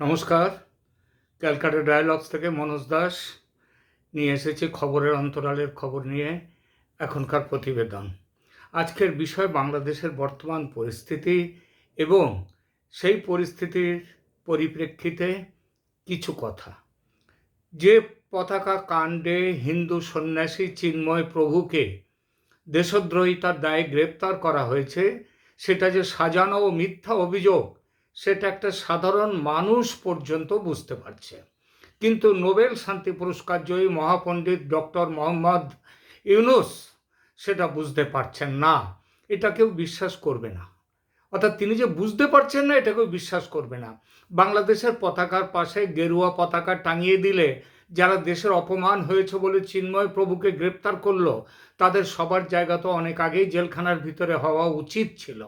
নমস্কার। ক্যালকাটা ডায়ালগস থেকে মনোজ দাস নিয়ে এসেছি খবরের অন্তরালের খবর নিয়ে এখনকার প্রতিবেদন। আজকের বিষয় বাংলাদেশের বর্তমান পরিস্থিতি এবং সেই পরিস্থিতির পরিপ্রেক্ষিতে কিছু কথা। যে পতাকা কাণ্ডে হিন্দু সন্ন্যাসী চিন্ময় প্রভুকে দেশদ্রোহিতার দায়ে গ্রেপ্তার করা হয়েছে, সেটা যে সাজানো ও মিথ্যা অভিযোগ সেটা একটা সাধারণ মানুষ পর্যন্ত বুঝতে পারছে। কিন্তু নোবেল শান্তি পুরস্কার জয়ী মহাপণ্ডিত ডক্টর মোহাম্মদ ইউনুস সেটা বুঝতে পারছেন না। এটা কেউ বিশ্বাস করবে না। অর্থাৎ তিনি যে বুঝতে পারছেন না, এটা কেউ বিশ্বাস করবে না। বাংলাদেশের পতাকার পাশে গেরুয়া পতাকা টাঙিয়ে দিলে যারা দেশের অপমান হয়েছে বলে চিন্ময় প্রভুকে গ্রেপ্তার করল, তাদের সবার জায়গা তো অনেক আগেই জেলখানার ভিতরে হওয়া উচিত ছিল।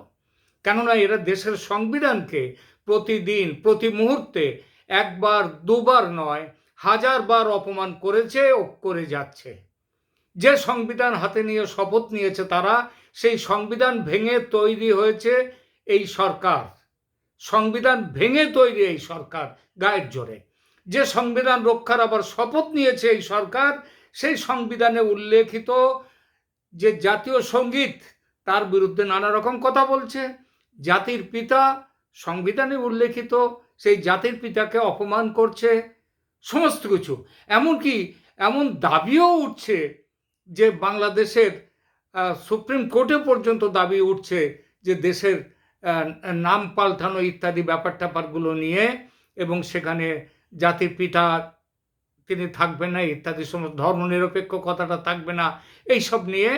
কেননা এরা দেশের সংবিধানকে প্রতিদিন, প্রতি মুহূর্তে একবার, দুবার নয় হাজারবার অপমান করেছে ও করে যাচ্ছে। যে সংবিধান হাতে নিয়ে শপথ নিয়েছে তারা, সেই সংবিধান ভেঙে তৈরি হয়েছে এই সরকার। সংবিধান ভেঙে তৈরি এই সরকার, গায়ের জোরে। যে সংবিধান রক্ষার আবার শপথ নিয়েছে এই সরকার, সেই সংবিধানে উল্লেখিত যে জাতীয় সংগীত, তার বিরুদ্ধে নানা রকম কথা বলছে। জাতির পিতা সংবিধানে উল্লেখিত, সেই জাতির পিতাকে অপমান করছে, সমস্ত কিছু। এমনকি এমন দাবিও উঠছে যে বাংলাদেশের সুপ্রিম কোর্টে পর্যন্ত দাবি উঠছে যে দেশের নাম পাল্টানো ইত্যাদি ব্যাপার ট্যাপারগুলো নিয়ে এবং সেখানে জাতির পিতা তিনি থাকবেন না, ইত্যাদি সমস্ত ধর্মনিরপেক্ষ কথাটা থাকবে না। এইসব নিয়ে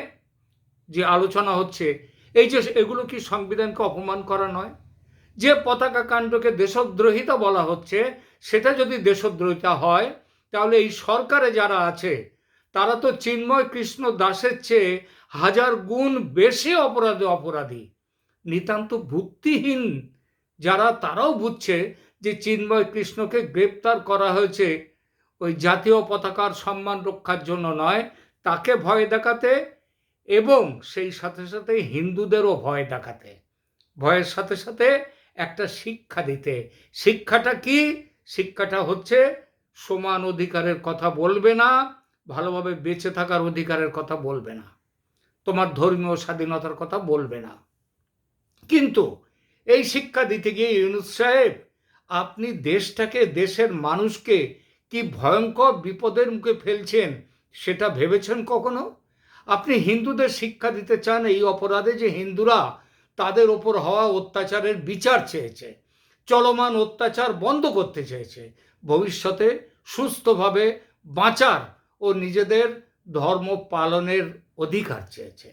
যে আলোচনা হচ্ছে এই যে এগুলো কি সংবিধানকে অপমান করা নয়? যে পতাকা কাণ্ডকে দেশদ্রোহিতা বলা হচ্ছে, সেটা যদি দেশদ্রোহিতা হয়, তাহলে এই সরকারে যারা আছে, তারা তো চিন্ময় কৃষ্ণ দাসের চেয়ে হাজার গুণ বেশি অপরাধে অপরাধী। নিতান্ত ভুক্তিহীন যারা, তারাও বুঝছে যে চিন্ময় কৃষ্ণকে গ্রেপ্তার করা হয়েছে। ওই জাতীয় পতাকার সম্মান রক্ষার জন্য নয়, তাকে ভয় দেখাতে এবং সেই সাথে সাথে হিন্দুদেরও ভয় দেখাতে। ভয়ের সাথে সাথে একটা শিক্ষা দিতে। শিক্ষাটা কি? শিক্ষাটা হচ্ছে সমান অধিকারের কথা বলবে না, ভালোভাবে বেঁচে থাকার অধিকারের কথা বলবে না, তোমার ধর্মীয় স্বাধীনতার কথা বলবে না। কিন্তু এই শিক্ষা দিতে গিয়ে ইউনুস সাহেব, আপনি দেশটাকে, দেশের মানুষকে কি ভয়ঙ্কর বিপদের মুখে ফেলছেন সেটা ভেবেছেন কখনো? আপনি হিন্দুদের শিক্ষা দিতে চান এই অপরাধে যে হিন্দুরা তাদের ওপর হওয়া অত্যাচারের বিচার চেয়েছে, চলমান অত্যাচার বন্ধ করতে চেয়েছে, ভবিষ্যতে সুস্থভাবে বাঁচার ও নিজেদের ধর্ম পালনের অধিকার চেয়েছে।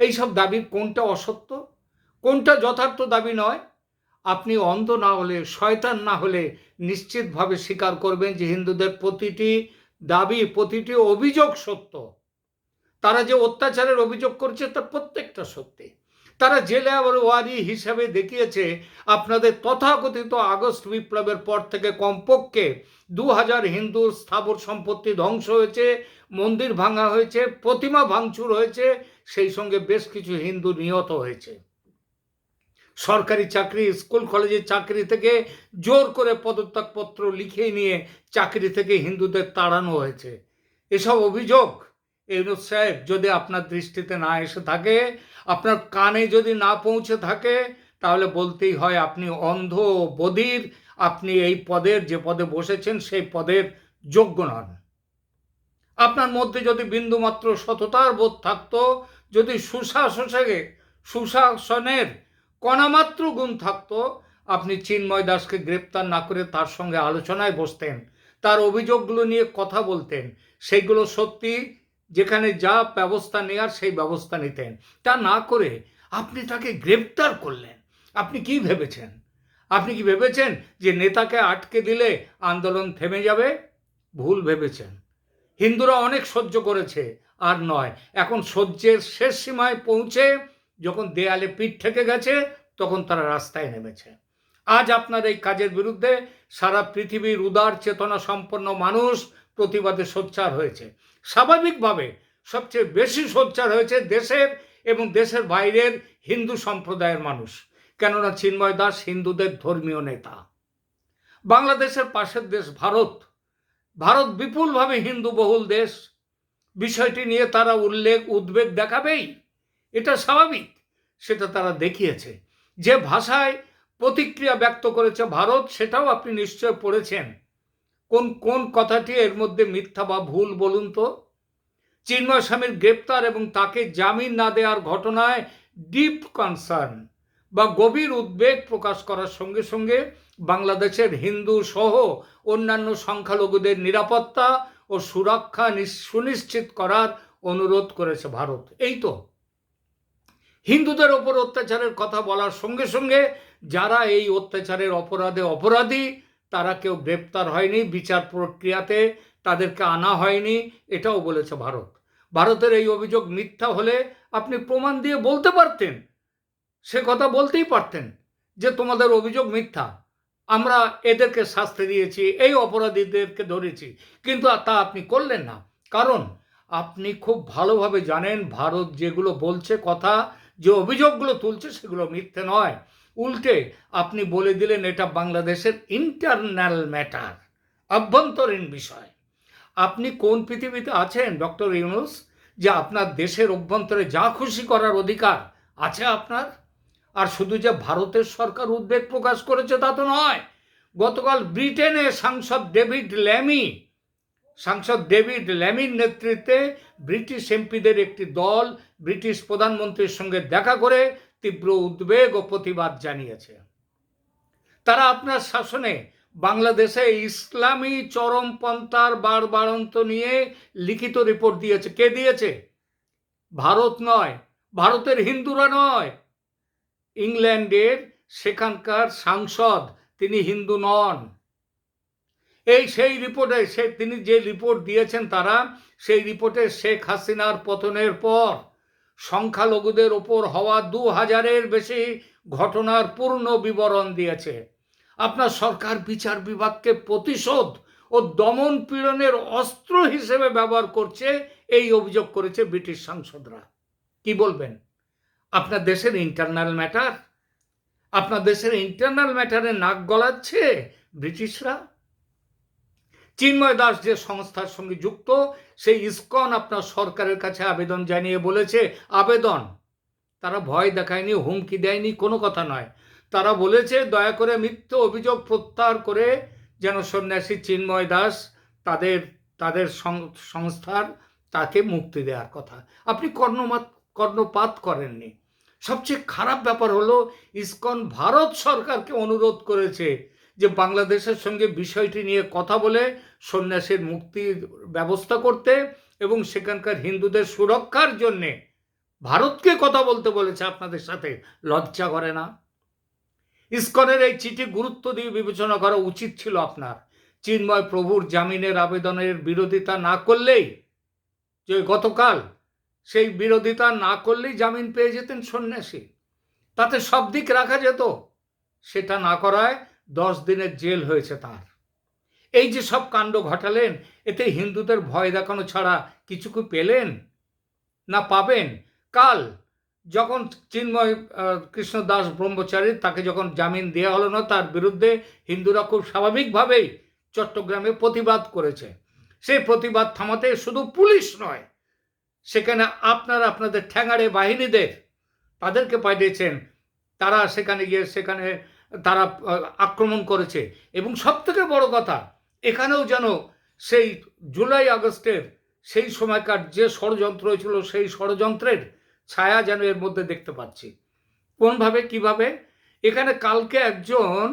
এইসব দাবির কোনটা অসত্য? কোনটা যথার্থ দাবি নয়? আপনি অন্ধ না হলে, শয়তান না হলে নিশ্চিতভাবে স্বীকার করবেন যে হিন্দুদের প্রতিটি দাবি, প্রতিটি অভিযোগ সত্য। তারা যে অত্যাচারের অভিযোগ করছে তার প্রত্যেকটা সত্যি। তারা জেলে আবার ওয়ারি হিসাবে দেখিয়েছে, আপনাদের তথাকথিত আগস্ট বিপ্লবের পর থেকে কমপক্ষে দু হাজার হিন্দুর স্থাবর সম্পত্তি ধ্বংস হয়েছে, মন্দির ভাঙা হয়েছে, প্রতিমা ভাঙচুর হয়েছে, সেই সঙ্গে বেশ কিছু হিন্দু নিহত হয়েছে। সরকারি চাকরি, স্কুল, কলেজের চাকরি থেকে জোর করে পদত্যাগপত্র লিখে নিয়ে চাকরি থেকে হিন্দুদের তাড়ানো হয়েছে। এসব অভিযোগ ইউনুস সাহেব যদি আপনার দৃষ্টিতে না এসে থাকে, আপনার কানে যদি না পৌঁছে থাকে, তাহলে বলতেই হয় আপনি অন্ধ বধির, আপনি এই পদের, যে পদে বসেছেন সেই পদের যোগ্য নন। আপনার মধ্যে যদি বিন্দুমাত্র সততার বোধ থাকতো, যদি সুশাসনে, সুশাসনের কণামাত্র গুণ থাকতো, আপনি চিন্ময় দাসকে গ্রেপ্তার না করে তার সঙ্গে আলোচনায় বসতেন, তার অভিযোগগুলো নিয়ে কথা বলতেন, সেইগুলো সত্যি যেখানে যা ব্যবস্থা নেওয়ার সেই ব্যবস্থা নিতেন। তা না করে আপনি তাকে গ্রেপ্তার করলেন। আপনি কি ভেবেছেন? আপনি কি ভেবেছেন যে নেতাকে আটকে দিলে আন্দোলন থেমে যাবে? ভুল ভেবেছেন। হিন্দুরা অনেক সহ্য করেছে, আর নয়। এখন সহ্যের শেষ সীমায় পৌঁছে যখন দেয়ালে পিঠ থেকে গেছে, তখন তারা রাস্তায় নেমেছে। আজ আপনার এই কাজের বিরুদ্ধে সারা পৃথিবীর উদার চেতনা সম্পন্ন মানুষ প্রতিবাদে সোচ্চার হয়েছে। স্বাভাবিকভাবে সবচেয়ে বেশি সোচ্চার হয়েছে দেশের এবং দেশের বাইরের হিন্দু সম্প্রদায়ের মানুষ, কেননা চিন্ময় দাস হিন্দুদের ধর্মীয় নেতা। বাংলাদেশের পাশের দেশ ভারত। ভারত বিপুলভাবে হিন্দু বহুল দেশ। বিষয়টি নিয়ে তারা উল্লেখ, উদ্বেগ দেখাবেই। এটা স্বাভাবিক, সেটা তারা দেখিয়েছে। যে ভাষায় প্রতিক্রিয়া ব্যক্ত করেছে ভারত, সেটাও আপনি নিশ্চয় পড়েছেন। কোন কোন কথাটি এর মধ্যে মিথ্যা বা ভুল বলুন তো? চিন্ময় স্বামীর গ্রেপ্তার এবং তাকে জামিন না দেওয়ার ঘটনায় ডিপ কনসার্ন বা গভীর উদ্বেগ প্রকাশ করার সঙ্গে সঙ্গে বাংলাদেশের হিন্দু সহ অন্যান্য সংখ্যালঘুদের নিরাপত্তা ও সুরক্ষা নিশ- সুনিশ্চিত করার অনুরোধ করেছে ভারত। এই তো। হিন্দুদের ওপর অত্যাচারের কথা বলার সঙ্গে সঙ্গে যারা এই অত্যাচারের অপরাধে অপরাধী তারা কেউ গ্রেপ্তার হয়নি, বিচার প্রক্রিয়াতে তাদেরকে আনা হয়নি, এটাও বলেছে ভারত। ভারতের এই অভিযোগ মিথ্যা হলে আপনি প্রমাণ দিয়ে বলতে পারতেন, সে কথা বলতেই পারতেন যে তোমাদের অভিযোগ মিথ্যা। আমরা এদেরকে শাস্তি দিয়েছি, এই অপরাধীদেরকে ধরেছি, কিন্তু তা আপনি করলেন না। কারণ আপনি খুব ভালোভাবে জানেন, ভারত যেগুলো বলছে কথা, যে অভিযোগগুলো তুলছে সেগুলো মিথ্যে নয়। উল্টে আপনি বলে দিলেন এটা বাংলাদেশের ইন্টারনাল ম্যাটার আভ্যন্তরীণ বিষয়। আপনি কোন পৃথিবীতে আছেন, ডক্টর ইউনুস? যে আপনার দেশের অভ্যন্তরে যা খুশি করার অধিকার আছে আপনার? আর শুধু যে ভারতের সরকার উদ্বেগ প্রকাশ করেছে তা তো নয়, গতকাল ব্রিটেনে সাংসদ ডেভিড ল্যামি, সাংসদ ডেভিড ল্যামির নেতৃত্বে ব্রিটিশ এমপিদের একটি দল ব্রিটিশ প্রধানমন্ত্রীর সঙ্গে দেখা করে তীব্র উদ্বেগ ও প্রতিবাদ জানিয়েছে। তারা আপনার শাসনে বাংলাদেশে ইসলামী চরমপন্থার বাড়বাড়ন্ত নিয়ে লিখিত রিপোর্ট দিয়েছে। কে দিয়েছে? ভারত নয়, ভারতের হিন্দুরা নয়। ইংল্যান্ডের সেখানকার সাংসদ তিনি হিন্দু নন। এই সেই রিপোর্টে সে তিনি যে রিপোর্ট দিয়েছেন তারা, সেই রিপোর্টে শেখ হাসিনার পতনের পর সংখ্যালঘুদের ওপর হওয়া দু হাজারের বেশি ঘটনার পূর্ণ বিবরণ দিয়েছে। আপনার সরকার বিচার বিভাগকে প্রতিশোধ ও দমন পীড়নের অস্ত্র হিসেবে ব্যবহার করছে, এই অভিযোগ করেছে ব্রিটিশ সাংসদরা। কি বলবেন? আপনার দেশের ইন্টারনাল ম্যাটার আপনার দেশের ইন্টারনাল ম্যাটারে নাক গলাচ্ছে ব্রিটিশরা? চিন্ময় দাস যে সংস্থার সঙ্গে যুক্ত, সেই ইসকন আপনার সরকারের কাছে আবেদন জানিয়ে বলেছে, আবেদন। তারা ভয় দেখায়নি, হুমকি দেয়নি, কোনো কথা নয়। তারা বলেছে, দয়া করে মিথ্যে অভিযোগ প্রত্যাহার করে যেন সন্ন্যাসী চিন্ময় দাস তাদের তাদের সংস্থার তাকে মুক্তি দেওয়ার কথা। আপনি কর্ণমাত, কর্ণপাত করেননি। সবচেয়ে খারাপ ব্যাপার হলো, ইসকন ভারত সরকারকে অনুরোধ করেছে যে বাংলাদেশের সঙ্গে বিষয়টি নিয়ে কথা বলে সন্ন্যাসীর মুক্তির ব্যবস্থা করতে এবং সেখানকার হিন্দুদের সুরক্ষার জন্যে ভারতকে কথা বলতে বলেছে আপনাদের সাথে, লজ্জা করে না? ইস্কনের এই চিঠি গুরুত্ব দিয়ে বিবেচনা করা উচিত ছিল আপনার। চিন্ময় প্রভুর জামিনের আবেদনের বিরোধিতা না করলেই, যে গতকাল সেই বিরোধিতা না করলেই জামিন পেয়ে যেতেন সন্ন্যাসী। তাতে সব দিক রাখা যেত, সেটা না করায় দশ দিনের জেল হয়েছে তার। এই যে সব কাণ্ড ঘটালেন এতে হিন্দুদের ভয় দেখানো ছাড়া কিছু কি পেলেন? না পাবেন? কাল যখন চিন্ময় আহ, কৃষ্ণদাস ব্রহ্মচারী তাকে যখন জামিন দেওয়া হলো না তার বিরুদ্ধে হিন্দুরা খুব স্বাভাবিকভাবেই চট্টগ্রামে প্রতিবাদ করেছে। সেই প্রতিবাদ থামাতে শুধু পুলিশ নয় সেখানে আপনারা আপনাদের ঠ্যাঙাড়ে বাহিনীদের তাদেরকে পাঠিয়েছেন। তারা সেখানে গিয়ে সেখানে তারা আক্রমণ করেছে। এবং সব থেকে বড় কথা এখানেও যেন সেই জুলাই আগস্টের সেই সময়কার যে ষড়যন্ত্র হয়েছিল, সেই ষড়যন্ত্রের ছায়া যেন এর মধ্যে দেখতে পাচ্ছি। কোনভাবে, কীভাবে? এখানে কালকে একজন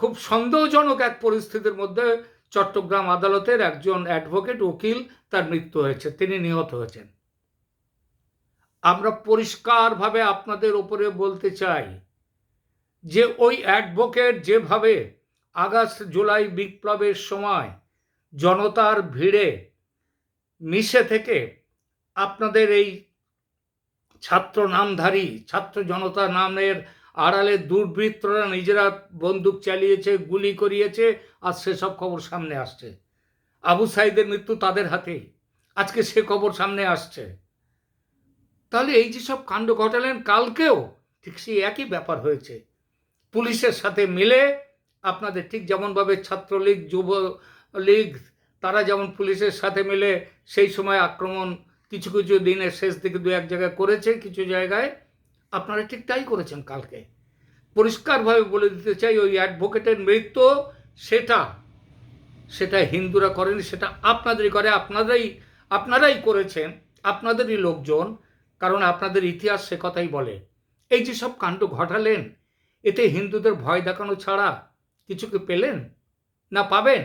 খুব সন্দেহজনক এক পরিস্থিতির মধ্যে চট্টগ্রাম আদালতের একজন অ্যাডভোকেট, উকিল তার মৃত্যু হয়েছে, তিনি নিহত হয়েছেন। আমরা পরিষ্কারভাবে আপনাদের ওপরে বলতে চাই যে ওই অ্যাডভোকেট যেভাবে আগস্ট জুলাই বিপ্লবের সময় জনতার ভিড়ে মিশে থেকে আপনাদের এই ছাত্র নামধারী, ছাত্র জনতা নামের আড়ালে দুর্বৃত্তরা নিজেরা বন্দুক চালিয়েছে, গুলি করিয়েছে, আর সেসব খবর সামনে আসছে। আবু সাইদের মৃত্যু তাদের হাতেই। আজকে সে খবর সামনে আসছে। তাহলে এই যে সব কাণ্ড ঘটালেন, কালকেও ঠিক সেই একই ব্যাপার হয়েছে। পুলিশের সাথে মিলে আপনাদের ঠিক যেমনভাবে ছাত্রলীগ যুব লীগ তারা যেমন পুলিশের সাথে মিলে সেই সময় আক্রমণ কিছু কিছু দিনের শেষ দিকে দু এক জায়গায় করেছে কিছু জায়গায়, আপনারা ঠিক তাই করেছেন কালকে। পরিষ্কারভাবে বলে দিতে চাই, ওই অ্যাডভোকেটের মৃত্যু সেটা সেটা হিন্দুরা করেনি, সেটা আপনাদেরই করে, আপনারাই আপনারাই করেছেন, আপনাদেরই লোকজন, কারণ আপনাদের ইতিহাস সে কথাই বলে। এই যে সব কাণ্ড ঘটালেন, এতে হিন্দুদের ভয় দেখানো ছাড়া কিছু কি পেলেন? না পাবেন?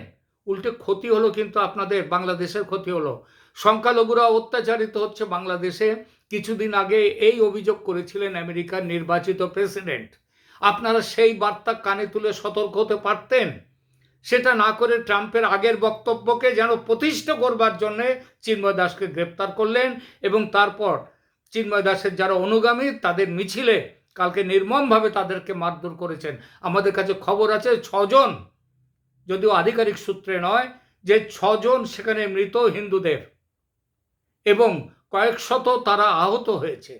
উল্টে ক্ষতি হলো কিন্তু আপনাদের, বাংলাদেশের ক্ষতি হলো। সংখ্যালঘুরা অত্যাচারিত হচ্ছে বাংলাদেশে। কিছুদিন আগে এই অভিযোগ করেছিলেন আমেরিকার নির্বাচিত প্রেসিডেন্ট। আপনারা সেই বার্তা কানে তুলে সতর্ক হতে পারতেন? সেটা না করে ট্রাম্পের আগের বক্তব্যকে যেন প্রতিষ্ঠা করবার জন্যে চিন্ময় দাসকে গ্রেপ্তার করলেন এবং তারপর চিন্ময় দাসের যারা অনুগামী তাদের মিছিলে কালকে নির্মমভাবে তাদেরকে মারধর করেছেন। আমাদের কাছে খবর আছে ছজন, যদিও আধিকারিক সূত্রে নয়, যে ছজন সেখানে মৃত হিন্দুদের এবং কয়েক শত তারা আহত হয়েছে।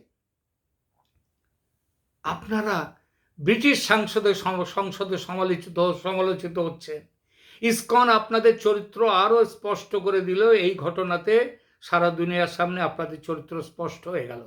আপনারা ব্রিটিশ সাংসদে সংসদে সমালোচিত সমালোচিত হচ্ছে। ইসকন আপনাদের চরিত্র আরও স্পষ্ট করে দিল, এই ঘটনাতে সারা দুনিয়ার সামনে আপনাদের চরিত্র স্পষ্ট হয়ে গেল।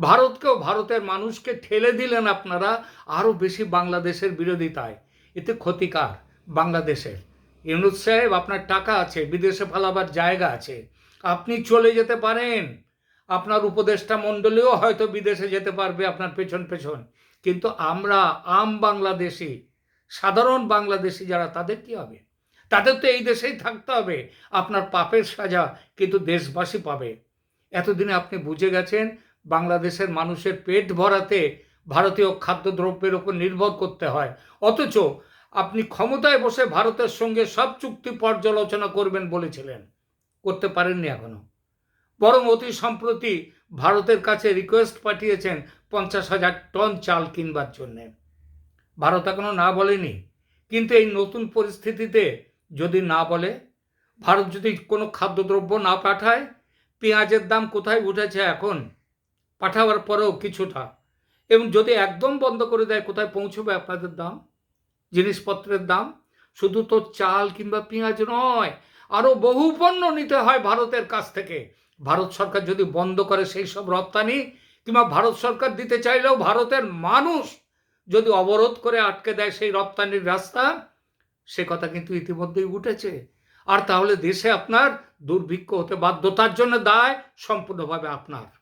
ভারতকেও ভারতের মানুষকে ঠেলে দিলেন আপনারা আরও বেশি বাংলাদেশের বিরোধিতায়। এতে ক্ষতিকার বাংলাদেশের। ইউনুস সাহেব, আপনার টাকা আছে, বিদেশে ফেলাবার জায়গা আছে। আপনি চলে যেতে পারেন। আপনার উপদেষ্টা মণ্ডলীও হয়তো বিদেশে যেতে পারবে আপনার পেছন পেছন। কিন্তু আমরা আম বাংলাদেশি, সাধারণ বাংলাদেশি যারা, তাদের কি হবে? তাদের তো এই দেশেই থাকতে হবে। আপনার পাপের সাজা কিন্তু দেশবাসী পাবে। এতদিনে আপনি বুঝে গেছেন বাংলাদেশের মানুষের পেট ভরাতে ভারতীয় খাদ্যদ্রব্যের উপর নির্ভর করতে হয়। অথচ আপনি ক্ষমতায় বসে ভারতের সঙ্গে সব চুক্তি পর্যালোচনা করবেন বলেছিলেন। করতে পারেননি এখনও। বরং অতি সম্প্রতি ভারতের কাছে রিকোয়েস্ট পাঠিয়েছেন পঞ্চাশ হাজার টন চাল কিনবার জন্যে। ভারত এখনও না বলেনি। কিন্তু এই নতুন পরিস্থিতিতে যদি না বলে, ভারত যদি কোনো খাদ্যদ্রব্য না পাঠায়, পেঁয়াজের দাম কোথায় উঠেছে এখন? পাঠাবার পরেও কিছুটা। এবং যদি একদম বন্ধ করে দেয়, কোথায় পৌঁছবে আপনাদের দাম? জিনিসপত্রের দাম? শুধু তো চাল কিংবা পেঁয়াজ নয় আরও বহু পণ্য নিতে হয় ভারতের কাছ থেকে। ভারত সরকার যদি বন্ধ করে সেই সব রপ্তানি, কিংবা ভারত সরকার দিতে চাইলেও ভারতের মানুষ যদি অবরোধ করে আটকে দেয় সেই রপ্তানির রাস্তা, সে কথা কিন্তু ইতিমধ্যেই উঠেছে। আর তাহলে দেশে আপনার দুর্ভিক্ষ হতে বাধ্যতার জন্য দায় সম্পূর্ণভাবে আপনার।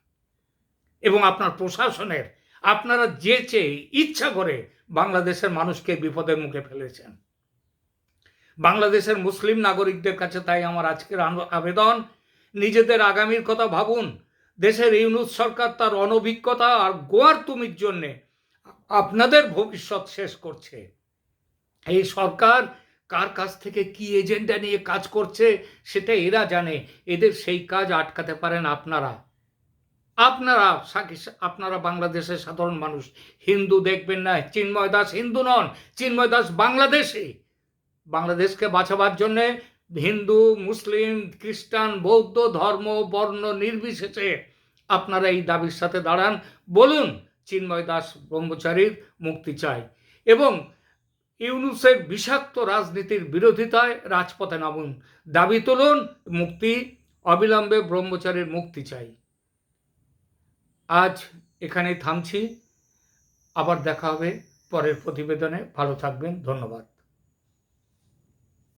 এবং আপনার প্রশাসনের, আপনারা যে চেয়ে ইচ্ছা করে বাংলাদেশের মানুষকে বিপদের মুখে ফেলেছেন। বাংলাদেশের মুসলিম নাগরিকদের কাছে তাই আমার আজকের আবেদন। নিজেদের আগামীর কথা ভাবুন। দেশের ইউনুস সরকার তার অনভিজ্ঞতা আর গোয়ার তুমির জন্যে আপনাদের ভবিষ্যৎ শেষ করছে। এই সরকার কার কাছ থেকে কি এজেন্ডা নিয়ে কাজ করছে সেটা এরা জানে। এদের সেই কাজ আটকাতে পারেন আপনারা। আপনারা আপনারা বাংলাদেশের সাধারণ মানুষ। হিন্দু দেখবেন না, চিন্ময় দাস হিন্দু নন, চিন্ময় দাস বাংলাদেশি। বাংলাদেশকে বাঁচাবার জন্যে হিন্দু, মুসলিম, খ্রিস্টান, বৌদ্ধ ধর্ম, বর্ণ নির্বিশেষে আপনারা এই দাবির সাথে দাঁড়ান। বলুন, চিন্ময় দাস ব্রহ্মচারীর মুক্তি চাই এবং ইউনুসের বিষাক্ত রাজনীতির বিরোধিতায় রাজপথে নামুন। দাবি তুলুন, মুক্তি, অবিলম্বে ব্রহ্মচারীর মুক্তি চাই। আজ এখানেই থামছি। আবার দেখা হবে পরের প্রতিবেদনে। ভালো থাকবেন। ধন্যবাদ।